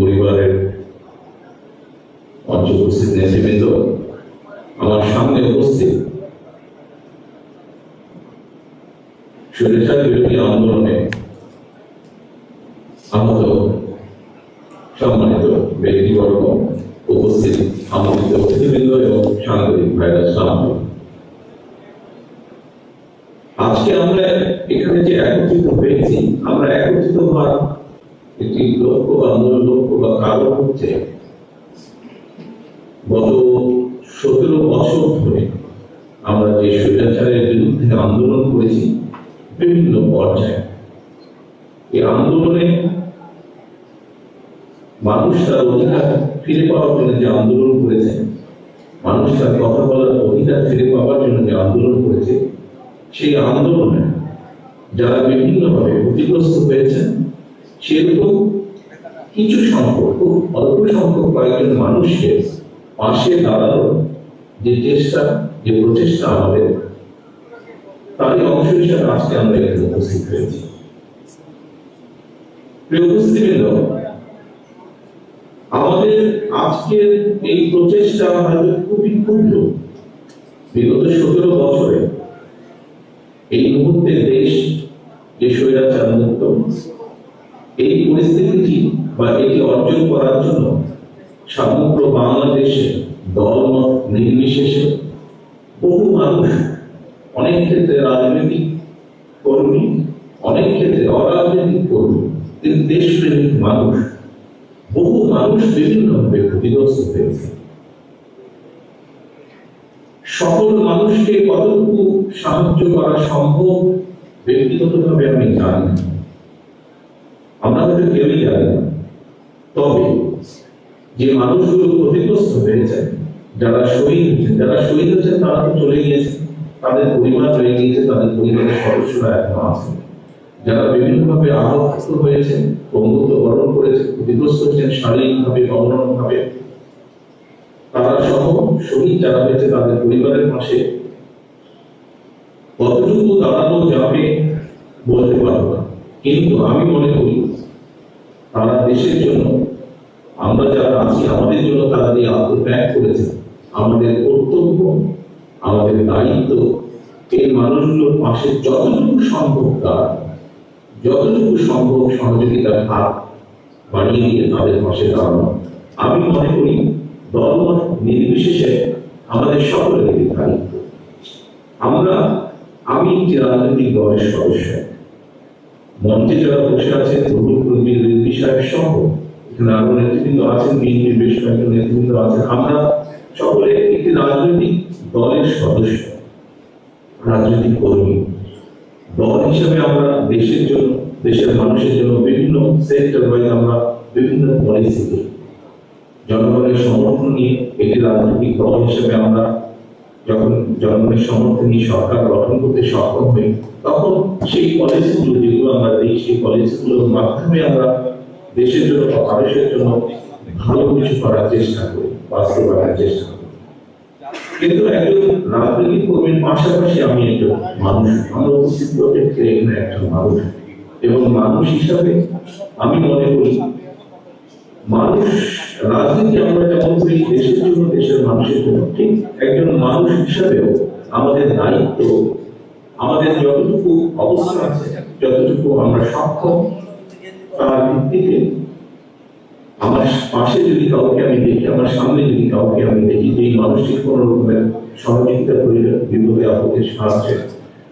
পরিবারের আমার সামনে উপস্থিত স্বৈরাচার বিরোধী আন্দোলনে আহত সম্মানিত ব্যক্তিবর্গ উপস্থিত আমন্ত্রিত অতিথিবৃন্দ এবং সাংবাদিক ভাইরা সালাম আজকে আমরা এখানে যে একত্রিত হয়েছি, আমরা একত্রিত হওয়ার একটি লক্ষ্য বা মূল লক্ষ্য বা কারণ হচ্ছে গত সতেরো বছর ধরে আমরা যে স্বৈরাচারের বিরুদ্ধে আন্দোলন করেছি, বিভিন্ন পর্যায়ে, এই আন্দোলনে মানুষ তার অধিকার ফিরে পাওয়ার জন্য যে আন্দোলন করেছে, মানুষ তার কথা বলার অধিকার ফিরে পাওয়ার জন্য যে আন্দোলন করেছে, সেই আন্দোলনে যারা বিভিন্নভাবে ক্ষতিগ্রস্ত হয়েছেন, সেরকম কিছু সংখ্যক অল্প সংখ্যক কয়েকজন মানুষকে পাশে দাঁড়ানোর যে চেষ্টা, যে প্রচেষ্টা আমাদের, তারই অংশ হিসাবে আজকে আমরা এখানে উপস্থিত হয়েছি। আমাদের আজকের এই প্রচেষ্টা হয়তো খুবই ক্ষুদ্র। বিগত সতেরো বছরে এই মুহূর্তে দেশ যে স্বৈরাচার মুক্ত। এই পরিস্থিতিটি বা এটি অর্জন করার জন্য সমগ্র বাংলাদেশে দলমত নির্বিশেষে বহু মানুষ, অনেক ক্ষেত্রে রাজনৈতিক কর্মী, অনেক ক্ষেত্রে অরাজনৈতিক কর্মী, কিন্তু দেশপ্রেমিক মানুষ, বহু মানুষ বিভিন্নভাবে ক্ষতিগ্রস্ত হয়েছে। সকল মানুষকে কতটুকু সাহায্য করা সম্ভব ব্যক্তিগতভাবে আমি জানি। আমরা কেউই জানি, তবে যে মানুষগুলো ক্ষতিগ্রস্ত হয়েছে, যারা শহীদ যারা শহীদ হয়েছেন তারা তো চলে গিয়েছে। তাদের পরিবার রয়ে গিয়েছে, তাদের পরিবারের সদস্যরা এখনও আছেন যারা বিভিন্নভাবে আহত হয়েছেন বন্ধুত্ব বরণ করেছে, ক্ষতিগ্রস্ত হয়েছেন শারীরিকভাবে, অন্যান্যভাবে, তারা সহ শহীদ যারা হয়েছে, তাদের পরিবারের পাশে কতটুকু দাঁড়ানো যাবে বলতে পারব না। কিন্তু আমি মনে করি, তারা দেশের জন্য, আমরা যারা আছি, আমাদের জন্য তারা যে আত্মত্যাগ করেছে, আমাদের কর্তব্য, আমাদের দায়িত্ব, এই মানুষগুলোর পাশে যতটুকু সম্ভব তার যতটুকু সম্ভব সহযোগিতার হাত বাড়িয়ে দিয়ে তাদের পাশে দাঁড়ানো। আমি মনে করি, দলমত নির্বিশেষে আমাদের সকলের দায়িত্ব আমরা রাজনৈতিক দলের সদস্য মঞ্চে যারা বসে আছেন রিজভী সাহেব সহ এখানে আরও নেতৃবৃন্দ আছেন বেশ কয়েকজন নেতৃবৃন্দ আছেন। আমরা সকলে একটি রাজনৈতিক দলের সদস্য, রাজনৈতিক কর্মী। দল হিসেবে আমরা দেশের জন্য, দেশের মানুষের জন্য বিভিন্ন সেক্টর ওয়াইজ আমরা বিভিন্ন পলিসি জনগণের সমর্থন নিয়ে একটি রাজনৈতিক দল হিসেবে আমরা যখন জনগণের সমর্থন নিয়ে সরকার গঠন করতে সক্ষম হই, তখন সেই পলিসিগুলো যেগুলো আমরা দিই, সেই পলিসিগুলোর মাধ্যমে আমরা দেশের জন্য বা মানুষের জন্য ভালো কিছু করার চেষ্টা করি, বাস্তবায়নের চেষ্টা করি। কিন্তু একজন রাজনৈতিক কর্মীর পাশাপাশি আমি একজন মানুষ, আমরা উপস্থিত প্রত্যেককে একজন মানুষ। এবং মানুষ হিসাবে আমি মনে করি মানুষ রাজনীতি আমরা যেমন করি, দেশের জন্য দেশের মানুষের জন্য, ঠিক একজন মানুষ হিসাবেও আমাদের দায়িত্ব, আমাদের যতটুকু অবস্থা আছে, যতটুকু আমরা সক্ষম, তার ভিত্তিতে আমার পাশে যদি কাউকে আমি দেখি, আমার সামনে যদি কাউকে আমি দেখি যে এই মানুষটির কোনো রকমের সহযোগিতা প্রয়োজন বিপদে, আপদে সাহায্যের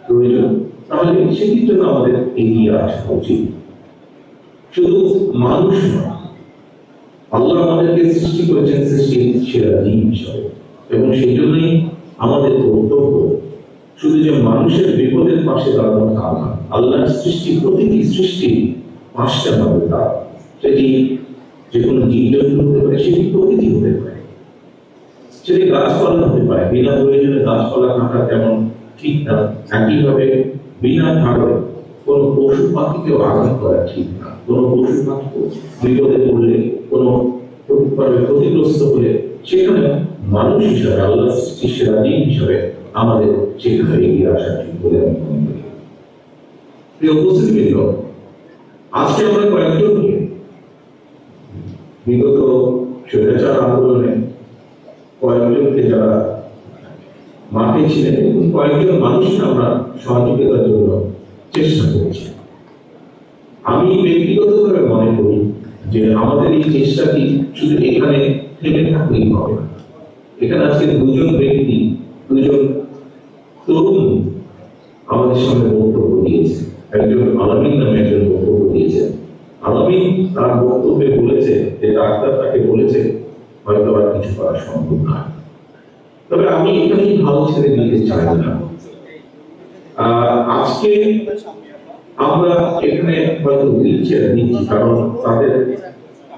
প্রয়োজন, তাহলে সেটির জন্য আমাদের এগিয়ে আসা উচিত। শুধু মানুষ নয় আল্লাহ আমাদেরকে সৃষ্টি করেছেন সৃষ্টির সেরা দিন হিসাবে। এবং সেই জন্যই আমাদের কর্তব্য শুধু যে মানুষের বিপদের পাশে দাঁড়ানো তা না, আল্লাহর সৃষ্টি প্রতিটি সৃষ্টি পাঁচটা হবে তার সেটি যে কোনো জীবজন্তু হতে পারে, সেটি প্রকৃতি হতে পারে। সেটি গাছপালা হতে পারে, বিনা প্রয়োজনে গাছপালা কাটা তেমন ঠিক না। একইভাবে বিনা কারণে কোনো পশু পাখিকেও আঘাত করা ঠিক না। কোনো বিপদে পড়লে কোনো ক্ষতিগ্রস্ত হলে সেখানে মানুষ হিসাবে আল্লাহ জীব হিসাবে আমাদের সেখানে এগিয়ে আসা ঠিক বলে আমি মনে করি। প্রিয় আজকে আমরা কয়েকজনকে বিগত স্বৈরাচার আন্দোলনে কয়েকজনকে যারা মাঠে ছিলেন এবং কয়েকজন মানুষকে আমরা সহযোগিতার জন্য চেষ্টা করছি। আমি ব্যক্তিগতভাবে মনে করি যে আমাদের এই চেষ্টাটি শুধু এখানে থেমে থাকলেই হবে? না এখানে আজকে দুজন ব্যক্তি, দুজন তরুণ আমাদের সামনে বক্তব্য দিয়েছে। একজন আলামিন নামে একজন বক্তব্য দিয়েছেন আলামিন তার বক্তব্যে বলেছে যে ডাক্তার তাকে বলেছে, হয়তো আর কিছু করা সম্ভব না। তবে আমি এখানেই ভালো ছেড়ে দিতে চাই না। আজকে আমরা এখানে হয়তো হুইল দিচ্ছি কারণ তাদের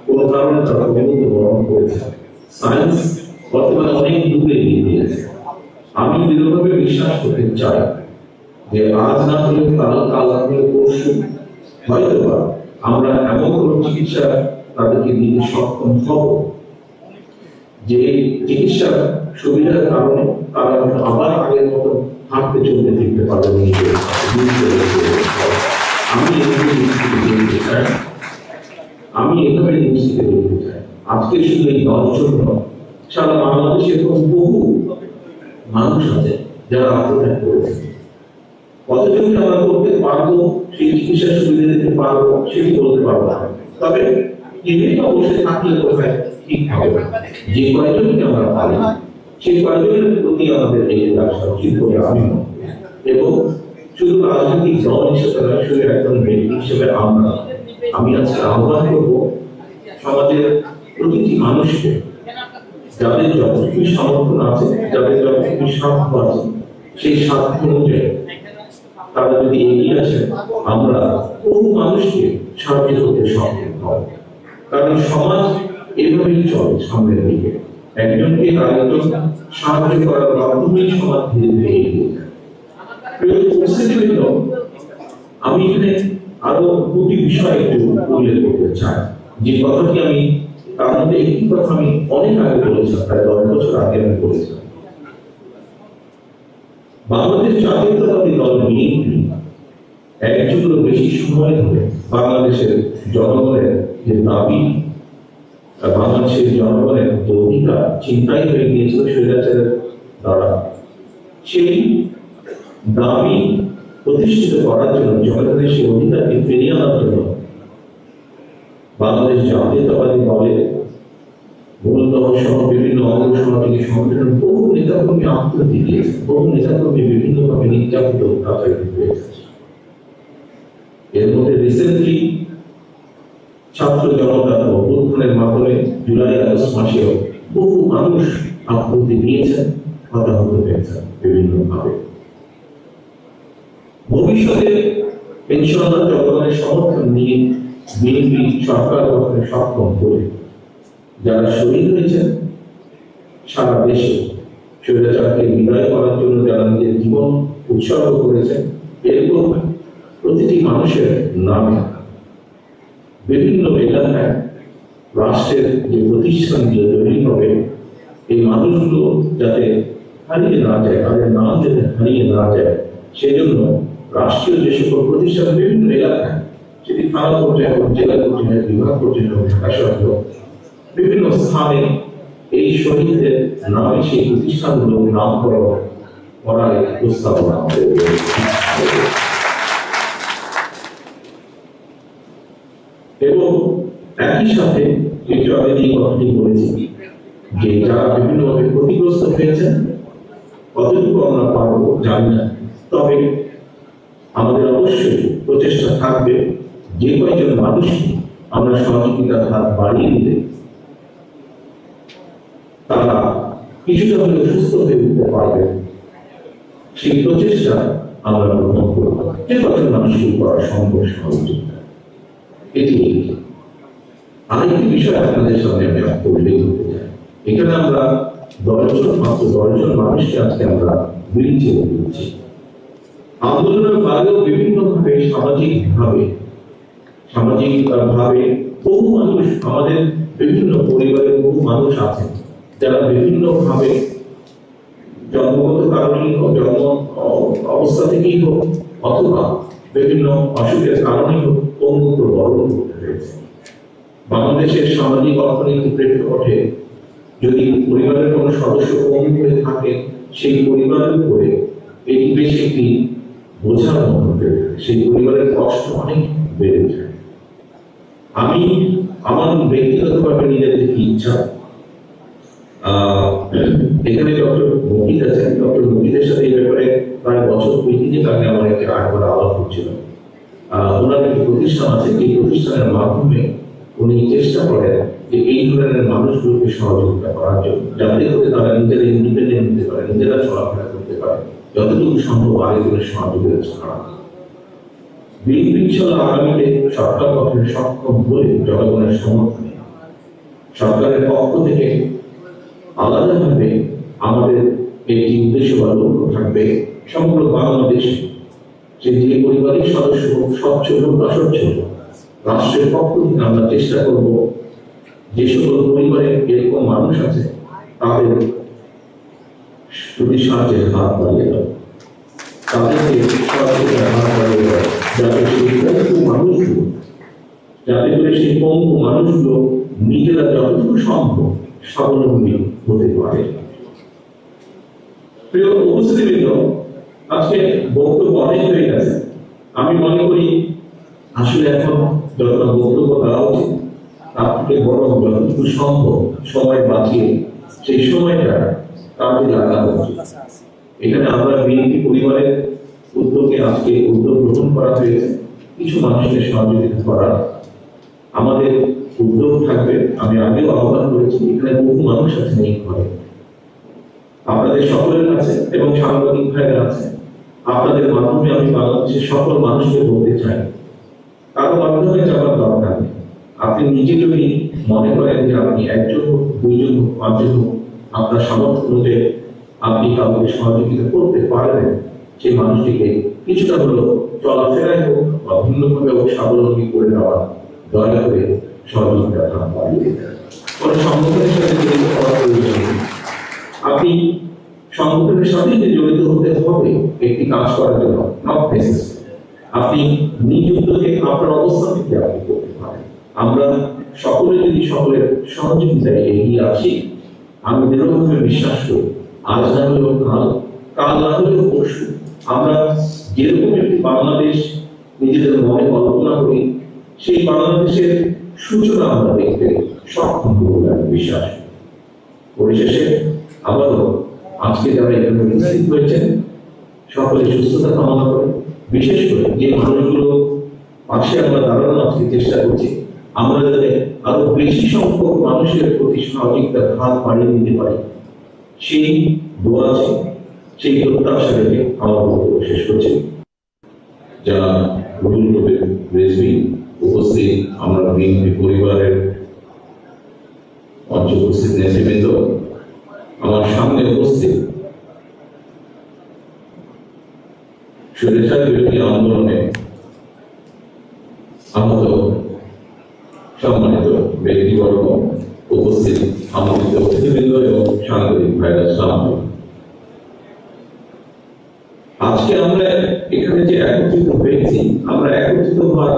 কোনো কারণে তারা অবনত বরণ করেছে সায়েন্স বর্তমানে অনেক দূরে এগিয়ে দিয়েছে আমি দৃঢ়ভাবে বিশ্বাস করতে চাই যে আজ না হলে কাল কাল না হলে পরশু হয়তো বা আমরা এমন কোনো চিকিৎসা তাদেরকে দিতে সক্ষম হব যে চিকিৎসার সুবিধার কারণে তারা আবার আগের মতো হাঁটতে চলতে ফিরতে পারবে নিজের। আমি এভাবে নিশ্চিত দেখতে চাই আমি এভাবে নিশ্চিত দেখতে চাই আজকে শুধু এই দশজন সারা বাংলাদেশে এরকম বহু মানুষ আছে যারা আত্মত্যাগ করেছে। কতজনকে আমরা করতে পারব, সেই চিকিৎসার সুবিধা দিতে পারব সেটি বলতে পারব না। তবে বসে থাকলে কোথায় ঠিক হবে। যে কয়জনকে আমরা পারি, সেই কয়জনের প্রতি আমাদের উচিত আমি এবং শুধু রাজনৈতিক দল হিসেবে নয় শুধু একজন ব্যক্তি হিসেবে আমরা আমি আজকে আহ্বান করব সমাজের প্রতিটি মানুষকে যাদের যতটুকু সমর্থন আছে যাদের যতটুকু সাধ্য আছে সেই সাধ্য অনুযায়ী তারা যদি এগিয়ে আসেন আমরা বহু মানুষকে সাহায্য করতে সক্ষম হব কারণ সমাজ এভাবেই চলে সামনের দিকে একজনকে আরেকজন সাহায্য করার মাধ্যমেই সমাজ ধীরে ধীরে এগিয়ে যায়। আমি এখানে আরও দুটি বিষয় একটু উল্লেখ করতে চাই। যে কথাটি আমি তার মধ্যে একটি কথা আমি অনেক আগে বলেছিলাম প্রায় দশ বছর আগে আমি বলেছিলাম বাংলাদেশ জাতীয়তাবাদী দল বিএনপি এক যুগেরও বেশি সময় ধরে বাংলাদেশের জনগণের যে দাবি বাংলাদেশের জনগণের যে অধিকার, চিন্তাই হয়ে গিয়েছিল স্বৈরাচারের দ্বারা। সেই দাবি প্রতিষ্ঠিত করার জন্য সেই অধিকারকে ফিরিয়ে আনার জন্য বাংলাদেশ জাতীয়তাবাদী দলের বিভিন্ন সংগঠন বহু নেতাকর্মী বহু নেতাকর্মী বিভিন্নভাবে নির্যাতিত এর মধ্যে রিসেন্টলি ছাত্র জনতা অভ্যুত্থানের মাধ্যমে জুলাই আগস্ট মাসেও বহু মানুষ আত্মহত্যা নিয়েছেন, হতাহত হয়েছেন বিভিন্নভাবে। ভবিষ্যতে পেনশনার জনগণের সমর্থন নিয়ে বিএনপি সরকার গঠনে সক্ষম করে যারা শহীদ হয়েছেন, সারা দেশে স্বৈরাচারকে বিদায় করার জন্য যারা নিজের জীবন উৎসর্গ করেছেন এরকম প্রতিটি মানুষের নামে বিভিন্ন এলাকায় রাষ্ট্রের যে প্রতিষ্ঠানগুলো তৈরি হবে, এই মানুষগুলো যাতে হারিয়ে না যায়, তাদের নাম যাতে হারিয়ে না যায়, সেজন্য রাষ্ট্রীয় যে সকল প্রতিষ্ঠান বিভিন্ন এলাকায় সেটি থানা পর্যায়ে হোক জেলা পর্যায়ে হোক, বিভাগ পর্যায়ে হোক ঢাকা শহরে হোক, বিভিন্ন স্থানে এই শহীদদের নামে সেই প্রতিষ্ঠানগুলো নামকরণ করার প্রস্তাবনা এবং একই সাথে একটু আগে যে কথাটি বলেছি যে যারা বিভিন্নভাবে ক্ষতিগ্রস্ত হয়েছেন কতটুকু আমরা পারব জানি না তবে আমাদের অবশ্যই প্রচেষ্টা থাকবে যে কয়েকজন মানুষকে আমরা সহযোগিতার হাত বাড়িয়ে দিলে তারা কিছুটা হলেও সুস্থ হয়ে উঠতে পারবে। সেই প্রচেষ্টা আমরা গ্রহণ করব। যে কয়েকজন মানুষকে করা সম্ভব সহযোগিতা এটি। আরেকটি বিষয় আপনাদের সামনে আমি উল্লেখ করতে চাই। এখানে আমরা দশজন, মাত্র দশজন মানুষকে আজকে আমরা বিলিয়ে দিচ্ছি। আন্দোলনের বাইরেও বিভিন্ন ভাবে সামাজিক ভাবে সামাজিক ভাবে বহু মানুষ আমাদের বিভিন্ন পরিবারের বহু মানুষ আছেন। যারা বিভিন্ন ভাবে জন্মগত কারণেই হোক, জন্ম অবস্থা থেকেই হোক, অথবা বিভিন্ন অসুখের কারণেই হোক পঙ্গুত্ব বরণ করতে হয়েছে। বাংলাদেশের সামাজিক অর্থনৈতিক প্রেক্ষাপটে যদি পরিবারের কোনো সদস্য কম করে থাকে, সেই পরিবারের উপরে এটি বেশ একটি হয়ে যায়। সেই পরিবারের কষ্ট অনেক বেড়ে যায়। আমি আমার ব্যক্তিগতভাবে নিজের যে ইচ্ছা এখানে ডক্টর আছেন। ডক্টর সাথে এই ব্যাপারে প্রায় বছর আমার একটি আলাপ হচ্ছিল ওনার একটি প্রতিষ্ঠান আছে। এই প্রতিষ্ঠানের মাধ্যমে উনি চেষ্টা করেন যে এই ধরনের মানুষগুলোকে সহযোগিতা করার জন্য, যাতে করে তারা নিজেরা ইন্ডিপেন্ডেন্ট হতে পারে, নিজেরা চলাফেরা করতে পারে। যতটুকু সম্ভব আরেকজনের সহযোগিতা ছাড়া বিএনপি ছিল আগামীতে সরকার গঠনে সক্ষম হলে জনগণের সমর্থনে সরকারের পক্ষ থেকে আলাদাভাবে আমাদের একটি উদ্দেশ্য বা লক্ষ্য থাকবে সমগ্র বাংলাদেশে। যে যে পরিবারের সদস্য হোক স্বচ্ছল হোক বা অস্বচ্ছল হোক, রাষ্ট্রের পক্ষ থেকে আমরা চেষ্টা করব যে সকল পরিবারে এরকম মানুষ আছে তাদের প্রতি সাহায্যের হাত বাড়িয়ে দেওয়া তাদেরকে সহযোগিতার হাত বাড়িয়ে দেওয়া যাতে সেই পঙ্গু যাতে করে সেই পঙ্গু মানুষগুলো নিজেরা যতটুকু সম্ভব স্বাবলম্বী হতে পারে। প্রিয় উপস্থিতিবৃন্দ, আজকে বক্তব্য অনেক হয়ে গেছে। আমি মনে করি, আসলে এখন যতটা বক্তব্য দেওয়া উচিত, তার থেকে বরং যতটুকু সম্ভব সময় বাঁচিয়ে সেই সময়টা কাজে লাগানো উচিত এখানে আমরা বিএনপি পরিবারের উদ্যোগে আজকে উদ্যোগ গ্রহণ করা হয়েছে। কিছু মানুষকে সহযোগিতা করা। আমাদের উদ্যোগ থাকবে। আমি আগেও আহ্বান করেছি, এখানে বহু মানুষ আছেন এই ঘরে। আপনাদের সকলের কাছে এবং সাংবাদিক ভাইয়ের আছে। আপনাদের মাধ্যমে আমি বাংলাদেশের সকল মানুষকে বলতে চাই। কারও মাধ্যমে যাওয়ার দরকার নেই। আপনি নিজে যদি মনে করেন যে আপনি একজন হোক, দুইজন হোক, পাঁচজন হোক আপনার সামর্থ্য অনুযায়ী আপনি কাউকে সহযোগিতা করতে পারবেন। সেই মানুষটিকে কিছুটা হলেও চলাফেরায় হোক বা ভিন্নভাবে হোক স্বাবলম্বী করে দেওয়া দয়া করে সহযোগিতা কোনো সংগঠনের সাথে জড়িত প্রয়োজন আপনি সংগঠনের সাথে যে জড়িত হতে হবে, একটি কাজ করার জন্য necessary। আপনি নিজ উদ্যোগে আপনার অবস্থান থেকে আপনি করতে পারেন। আমরা সকলে যদি সকলের সহযোগিতায় এগিয়ে আসি আমি দৃঢ়ভাবে বিশ্বাস করি। আজ না হলেও কাল কাল না হলেও পরশু আমরা যেরকম একটি বাংলাদেশ নিজেদের মনে কল্পনা করি, সেই বাংলাদেশের সূচনা আমরা দেখতে সক্ষম হব আমি বিশ্বাস। পরিশেষে আবারও আজকে যারা এখানে উপস্থিত হয়েছেন, সকলে সুস্থতা কামনা করে, বিশেষ করে যে মানুষগুলো পাশে আমরা দাঁড়ানো আজকে চেষ্টা করছি আমরা যাতে আরও বেশি সংখ্যক মানুষের প্রতি সহযোগিতার হাত বাড়িয়ে দিতে পারি। সেই দোয়া আছে, সেই প্রত্যাশা রেখে আমার বক্তব্য শেষ করছি। যারা কবির রেজবি উপস্থিত, আমরা বিএনপি পরিবারের মঞ্চে উপস্থিত নেতৃবৃন্দ, আমার সামনে উপস্থিত স্বৈরাচার বিরোধী আন্দোলনে আহত সম্মানিত ব্যক্তিবর্গ উপস্থিত আমন্ত্রিত অতিথিবৃন্দ এবং সাংবাদিক ভাইরা, সালাম আজকে আমরা এখানে যে একত্রিত হয়েছি, আমরা একত্রিত হওয়ার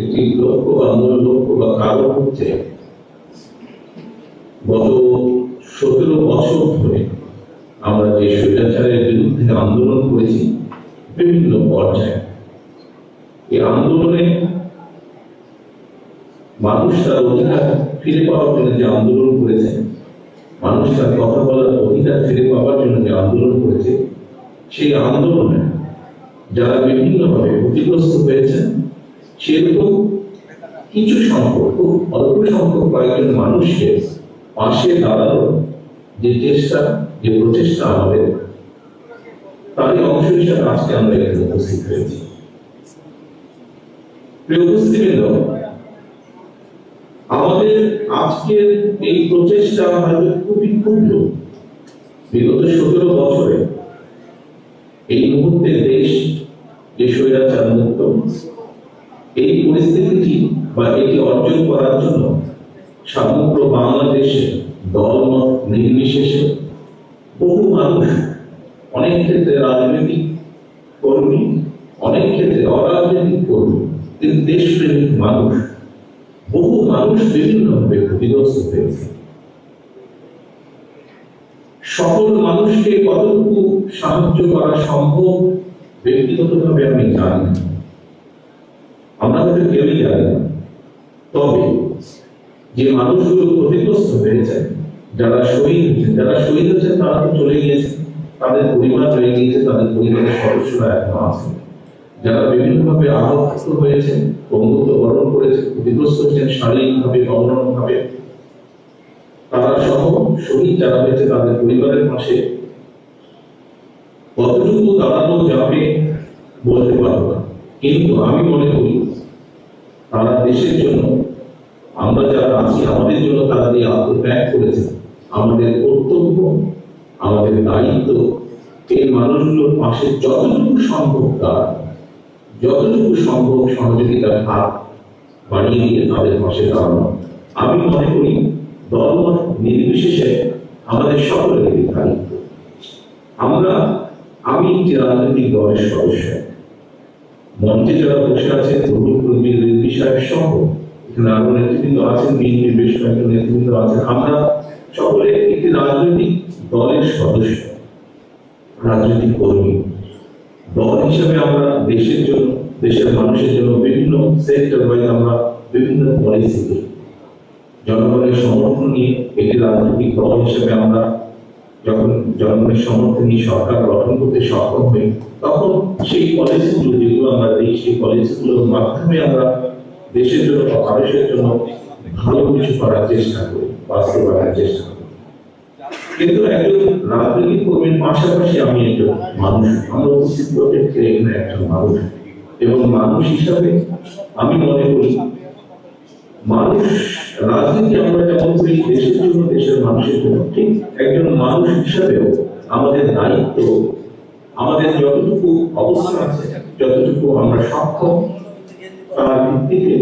একটি লক্ষ্য বা মূল লক্ষ্য বা কারণ হচ্ছে গত সতেরো বছর ধরে আমরা যে স্বৈরাচারের বিরুদ্ধে আন্দোলন করেছি, বিভিন্ন পর্যায়ে। এই আন্দোলনে মানুষ তার অধিকার ফিরে পাওয়ার জন্য যে আন্দোলন করেছে মানুষ তার কথা বলার অধিকার ফিরে পাওয়ার জন্য যে আন্দোলন করেছে, সেই আন্দোলনে যারা বিভিন্নভাবে ক্ষতিগ্রস্ত হয়েছে, সেরকম কিছু সংখ্যক অল্প সংখ্যক কয়েকজন মানুষকে পাশে দাঁড়ানোর যে চেষ্টা, যে প্রচেষ্টা আমাদের। তারই অংশ হিসাবে আজকে আমরা এখানে উপস্থিত হয়েছি। প্রিয় উপস্থিতবৃন্দ আমাদের আজকের এই প্রচেষ্টা হয়তো খুবই ক্ষুদ্র বিগত সতেরো বছরে এই মুহূর্তে দেশ যে স্বৈরাচার মুক্ত এই পরিস্থিতিটি বা এটি অর্জন করার জন্য সমগ্র বাংলাদেশে দলমত নির্বিশেষে বহু মানুষ, অনেক ক্ষেত্রে রাজনৈতিক কর্মী, অনেক ক্ষেত্রে অরাজনৈতিক কর্মী দেশপ্রেমিক মানুষ বহু মানুষ বিভিন্নভাবে ক্ষতিগ্রস্ত হয়েছে। সকল মানুষকে কতটুকু সাহায্য করা সম্ভব ব্যক্তিগতভাবে আমি জানি না। আমরা হয়তো কেউই জানি না। তবে যে মানুষগুলো ক্ষতিগ্রস্ত হয়েছে, যারা শহীদ হয়েছেন যারা শহীদ হয়েছেন তারা তো চলে গিয়েছে। তাদের পরিবার রয়ে গিয়েছে, তাদের পরিবারের সদস্যরা এখনও আছেন যারা বিভিন্নভাবে আহত হয়েছেন বন্ধুত্ব বরণ করেছেন ক্ষতিগ্রস্ত হয়েছেন, শারীরিকভাবে অন্যান্যভাবে তারা সহ শহীদ যারা হয়েছে তাদের পরিবারের পাশে, কতটুকু দাঁড়ানো যাবে বলতে পারব না। কিন্তু আমি মনে করি, তারা দেশের জন্য, আমরা যারা আছি, আমাদের জন্য তারা যে আত্মত্যাগ করেছে, আমাদের কর্তব্য, আমাদের দায়িত্ব, এই মানুষগুলোর পাশে যতটুকু সম্ভব তার যতটুকু সম্ভব সহযোগিতার হাত বাড়িয়ে দিয়ে তাদের পাশে দাঁড়ানো। আমি মনে করি, দলমত নির্বিশেষে আমাদের সকলের দায়িত্ব। আমরা, আমি যে রাজনৈতিক দলের সদস্য, মঞ্চে যারা বসে আছেন প্রভুর প্রতিনিধি সাহেব সহ এখানে আরও নেতৃবৃন্দ আছেন, বিএনপির বেশ কয়েকজন নেতৃবৃন্দ আছেন, আমরা সকলে একটি রাজনৈতিক দলের সদস্য, রাজনৈতিক কর্মী। দল হিসেবে আমরা দেশের জন্য, দেশের মানুষের জন্য বিভিন্ন সেক্টর ওয়াইজ আমরা বিভিন্ন পলিসি করি জনগণের সমর্থন নিয়ে একটি রাজনৈতিক দল হিসেবে আমরা যখন জনগণের সমর্থন নিয়ে সরকার গঠন করতে সক্ষম হই, তখন সেই পলিসিগুলো যেগুলো আমরা দিই, সেই পলিসিগুলোর মাধ্যমে আমরা দেশের জন্য মানুষের জন্য ভালো কিছু করার চেষ্টা করি, বাস্তবায়নের চেষ্টা করি। কিন্তু একজন রাজনৈতিক কর্মীর পাশাপাশি আমি একজন মানুষ। আমরা উপস্থিত প্রত্যেককে এখানে একজন মানুষ। এবং মানুষ হিসাবে আমি মনে করি, মানুষ রাজনীতি আমরা যেমন করি, দেশের জন্য দেশের মানুষের জন্য, ঠিক একজন মানুষ হিসাবেও আমাদের দায়িত্ব, আমাদের যতটুকু অবস্থা আছে, যতটুকু আমরা সক্ষম তার ভিত্তিতে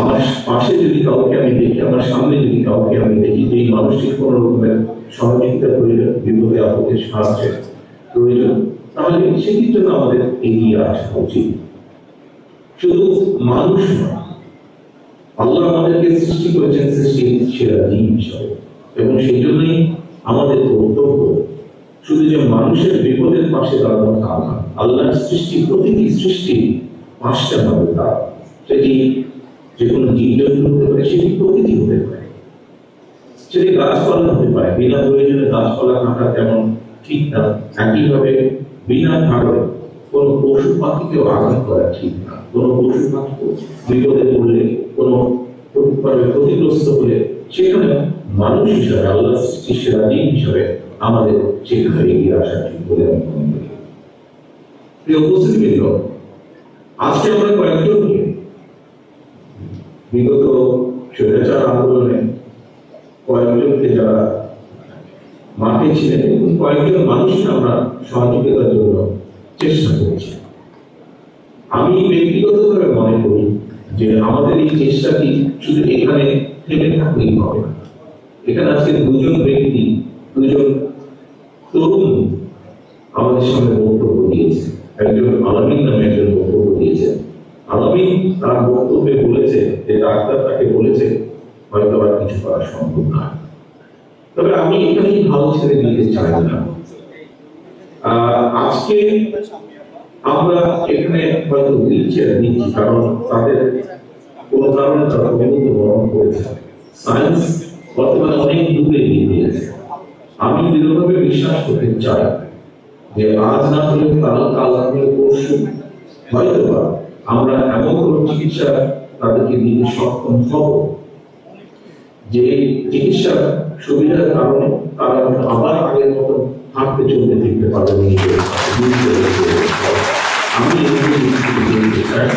আমার পাশে যদি কাউকে আমি দেখি, আমার সামনে যদি কাউকে আমি দেখি যে এই মানুষটির কোনো রকমের সহযোগিতা প্রয়োজন বিপদে, আপদে সাহায্যের প্রয়োজন, তাহলে সেটির জন্য আমাদের এগিয়ে আসা উচিত। শুধু মানুষ নয়, আল্লাহ আমাদেরকে সৃষ্টি করেছেন সৃষ্টি সেরা জীব হিসাবে। এবং সেই জন্যই আমাদের কর্তব্য শুধু যে মানুষের বিপদের পাশে দাঁড়ানো তা না, আল্লাহর সৃষ্টি প্রতিটি সৃষ্টি পাঁচটা হবে তার সেটি যে কোনো জীবজন্তু হতে পারে, সেটি প্রকৃতি হতে পারে। সেটি গাছপালা হতে পারে। বিনা প্রয়োজনে গাছপালা কাটা তেমন ঠিক না। একইভাবে বিনা কারণে কোনো পশু পাখিকেও আঘাত করা ঠিক না। কোনো পশু পাখি বিপদে পড়লে, কোনো ক্ষতিগ্রস্ত হলে, সেখানে মানুষ হিসাবে, আল্লাহ সৃষ্টির জীব হিসাবে আমাদের সেখানে এগিয়ে আসা ঠিক বলে আমি মনে করি। প্রিয় উপস্থিতিবৃন্দ আজকে আমরা কয়েকজনকে বিগত স্বৈরাচার আন্দোলনে কয়েকজনকে যারা মাঠে ছিলেন এবং কয়েকজন মানুষকে আমরা সহযোগিতার জন্য চেষ্টা করেছি। আমি ব্যক্তিগতভাবে মনে করি যে আমাদের এই চেষ্টাটি শুধু এখানে থেমে থাকলেই হবে না। এখানে আজকে দুজন ব্যক্তি, দুজন তরুণ আমাদের সামনে বক্তব্য দিয়েছে। একজন আলামিন নামে একজন বক্তব্য দিয়েছেন। আলামিন তার বক্তব্যে বলেছে যে ডাক্তার তাকে বলেছে, হয়তো আর কিছু করা সম্ভব না। তবে আমি এখানেই ভালো ছেড়ে দিতে চাই না। আজকে আমরা এখানে হয়তো হুইল চেয়ার নিচ্ছি, কারণ তাদের কোনো কারণে তারা অবনত বরণ করেছে। সায়েন্স বর্তমানে অনেক দূরে এগিয়ে আমি দৃঢ়ভাবে বিশ্বাস করতে চাই যে আজ না হলে কাল কাল না হলে পরশু হয়তো বা আমরা এমন কোনো চিকিৎসা তাদেরকে দিতে সক্ষম হব যে চিকিৎসার সুবিধার কারণে তারা আবার আগের মতো হাঁটতে চলতে দেখতে পারবে আমি দেখতে চাই।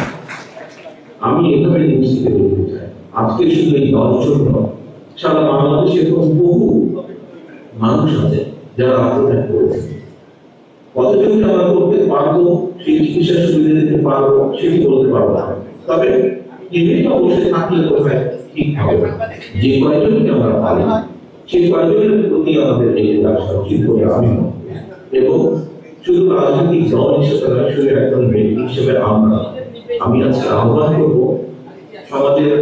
আমি চাই। আজকে শুধু এই দশজন সারা বাংলাদেশে এরকম বহু মানুষ আছে যারা আত্মত্যাগ করেছে। কতজনকে আমরা করতে পারব সেই চিকিৎসার সুবিধা দিতে পারব সেটি বলতে পারব না তবে এমনি অবশ্যই থাকলে কোথায় ঠিক হবে না। যে কয়জনকে আমরা পারি, সেই কয়জনের প্রতি আমাদের এগিয়ে আসা উচিত বলে আমি এবং শুধু রাজনৈতিক দল হিসেবে নয়, শুধু একজন ব্যক্তি হিসেবে আমরা, আমি আজকে আহ্বান করব সমাজের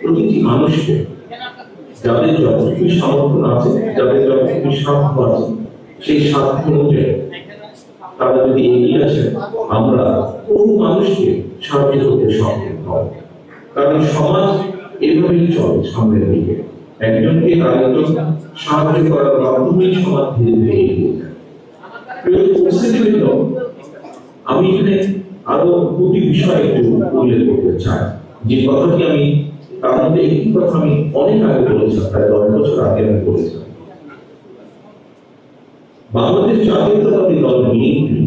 প্রতিটি মানুষকে, যাদের যতটুকু সমর্থন আছে, যাদের যতটুকু সাধ্য আছে, সেই সাধ্য অনুযায়ী তারা যদি এগিয়ে আসেন আমরা বহু মানুষকে সাহায্য করতে সক্ষম হব। কারণ সমাজ এভাবেই চলে সামনের দিকে। একজনকে আরেকজন সাহায্য করার মাধ্যমেই সমাজ ধীরে ধীরে এগিয়ে যায়। আমি এখানে আরও দুটি বিষয় একটু উল্লেখ করতে চাই। যে কথাটি আমি, তার মধ্যে একটি কথা আমি অনেক আগে বলেছিলাম প্রায় দশ বছর আগে আমি বলেছিলাম বাংলাদেশ জাতীয়তাবাদী দল বিএনপি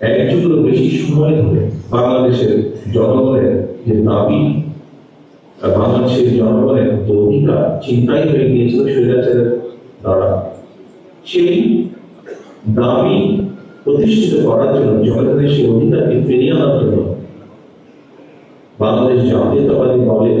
এক যুগেরও বেশি সময় ধরে বাংলাদেশের জনগণের যে দাবি বাংলাদেশের জনগণের যে অধিকার চিন্তাই হয়ে গিয়েছিল স্বৈরাচারের দ্বারা। সেই দাবি প্রতিষ্ঠিত করার জন্য, জনগণের সেই অধিকারকে ফিরিয়ে আনার জন্য বাংলাদেশ জাতীয়তাবাদী দলের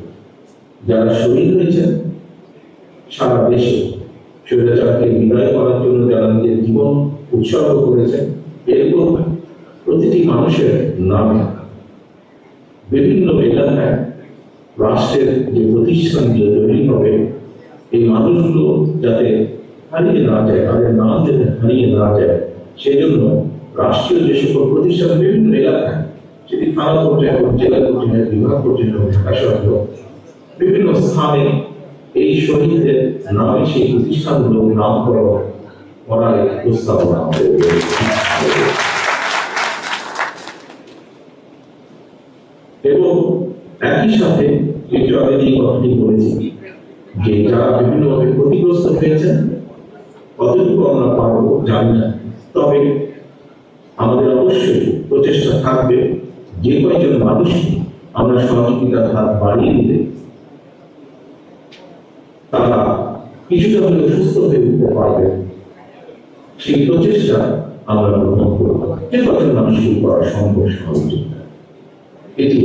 যারা শহীদ হয়েছেন, সারা দেশে স্বৈরাচারকে বিদায় করার জন্য যারা নিজের জীবন উৎসর্গ করেছেন এরকম প্রতিটি মানুষের নামে। বিভিন্ন এলাকায় রাষ্ট্রের যে প্রতিষ্ঠানগুলো তৈরি হবে, এই মানুষগুলো যাতে হারিয়ে না যায়, তাদের নাম যাতে হারিয়ে না যায়, সেজন্য রাষ্ট্রীয় যে সকল প্রতিষ্ঠান বিভিন্ন এলাকায়, সেটি থানা পর্যায়ে হোক, জেলা পর্যায়ে বিভাগ পর্যায়ে হোক, ঢাকা শহরে বিভিন্ন স্থানে এই শহীদদের নামে সেই প্রতিষ্ঠানগুলো নামকরণ করার প্রস্তাবনা এবং একই সাথে একটু আগে যে কথাটি বলেছি যে যারা বিভিন্নভাবে ক্ষতিগ্রস্ত হয়েছেন, কতটুকু আমরা পারব জানি না, তবে আমাদের অবশ্যই প্রচেষ্টা থাকবে যে কয়েকজন মানুষকে আমরা সহযোগিতার হাত বাড়িয়ে দিতে তারা কিছুটা হলে সুস্থ হয়ে উঠতে পারবে। সেই প্রচেষ্টা আমরা গ্রহণ করব। যে কয়েকজন মানুষকে করা সম্ভব সহজ এটি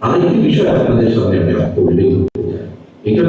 আরেকটি বিষয় আপনাদের সামনে আমি উল্লেখ করতে চাই। এখানে